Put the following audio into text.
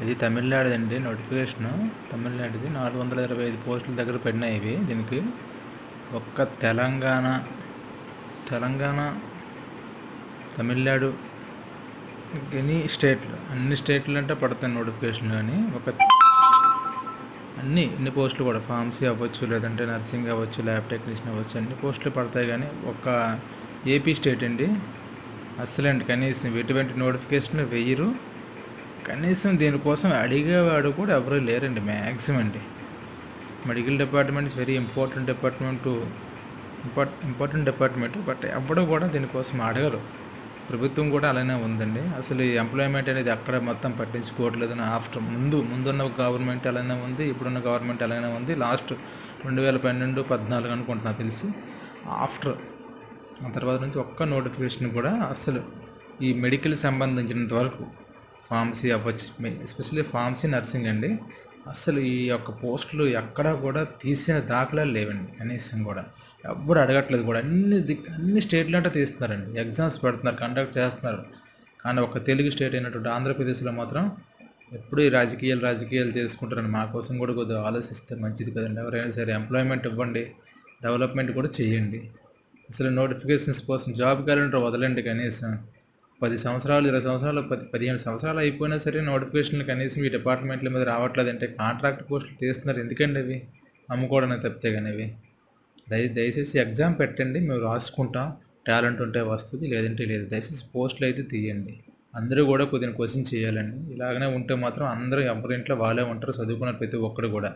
ఇది తమిళనాడుదండి నోటిఫికేషన్. తమిళనాడుది నాలుగు వందల ఇరవై ఐదు పోస్టుల దగ్గర పడినాయి ఇవి దీనికి. ఒక్క తెలంగాణ తెలంగాణ తమిళనాడు ఎనీ స్టేట్లు అన్ని స్టేట్లు అంటే పడతాయి నోటిఫికేషన్ కానీ. ఒక అన్ని ఇన్ని పోస్టులు కూడా ఫార్మసీ అవ్వచ్చు లేదంటే నర్సింగ్ అవ్వచ్చు ల్యాబ్ టెక్నీషియన్ అవ్వచ్చు అన్ని పోస్టులు పడతాయి కానీ ఒక ఏపీ స్టేట్ అండి. అస్సలండి కనీసం ఎటువంటి నోటిఫికేషన్ వెయ్యరు. కనీసం దీనికోసం అడిగేవాడు కూడా ఎవరు లేరండి మ్యాక్సిమం అండి. Medical department is very important department import important department but ఎవడు కూడా దీనికోసం అడగరు. ప్రభుత్వం కూడా అలానే ఉందండి. అసలు ఈ ఎంప్లాయ్మెంట్ అనేది అక్కడ మొత్తం పట్టించుకోవట్లేదని ఆఫ్టర్ ముందు ముందున్న గవర్నమెంట్ అలానే ఉంది ఇప్పుడున్న గవర్నమెంట్ అలానే ఉంది. లాస్ట్ రెండు వేల పన్నెండు పద్నాలుగు అనుకుంటున్నా తెలిసి ఆఫ్టర్ ఆ తర్వాత నుంచి ఒక్క నోటిఫికేషన్ కూడా అసలు ఈ మెడికల్ సంబంధించినంత వరకు ఫార్మసీ అవ్వచ్చు. ఎస్పెషల్లీ ఫార్మసీ నర్సింగ్ అండి. అసలు ఈ యొక్క పోస్టులు ఎక్కడా కూడా తీసిన దాఖలాలు లేవండి కనీసం కూడా. ఎవ్వరు అడగట్లేదు కూడా. అన్ని దిక్ అన్ని స్టేట్లు అంటే తీస్తున్నారండి. ఎగ్జామ్స్ పెడుతున్నారు కండక్ట్ చేస్తున్నారు. కానీ ఒక తెలుగు స్టేట్ అయినటువంటి ఆంధ్రప్రదేశ్లో మాత్రం ఎప్పుడు ఈ రాజకీయాలు రాజకీయాలు చేసుకుంటారని మా కోసం కూడా కొద్దిగా ఆలోచిస్తే మంచిది కదండి. ఎవరైనా సరే ఎంప్లాయ్మెంట్ ఇవ్వండి డెవలప్మెంట్ కూడా చేయండి. అసలు నోటిఫికేషన్స్ కోసం జాబ్ క్యాలెండర్ వదలండి కనీసం. పది సంవత్సరాలు ఇరవై సంవత్సరాలు పది పదిహేను సంవత్సరాలు అయిపోయినా సరే నోటిఫికేషన్లు కనీసం ఈ డిపార్ట్మెంట్ల మీద రావట్లేదు అంటే కాంట్రాక్ట్ పోస్టులు తీస్తున్నారు. ఎందుకండి అవి? అమ్ముకోవడానికి తప్పితే కానీ అవి. దయ దయచేసి ఎగ్జామ్ పెట్టండి. మేము రాసుకుంటాం. టాలెంట్ ఉంటే వస్తుంది లేదంటే లేదు. దయచేసి పోస్టులు అయితే తీయండి. అందరూ కూడా కొద్దిగా క్వశ్చన్ చేయాలండి. ఇలాగనే ఉంటే మాత్రం అందరూ ఎవరింట్లో వాళ్ళే ఉంటారు. చదువుకున్న ప్రతి ఒక్కరు కూడా.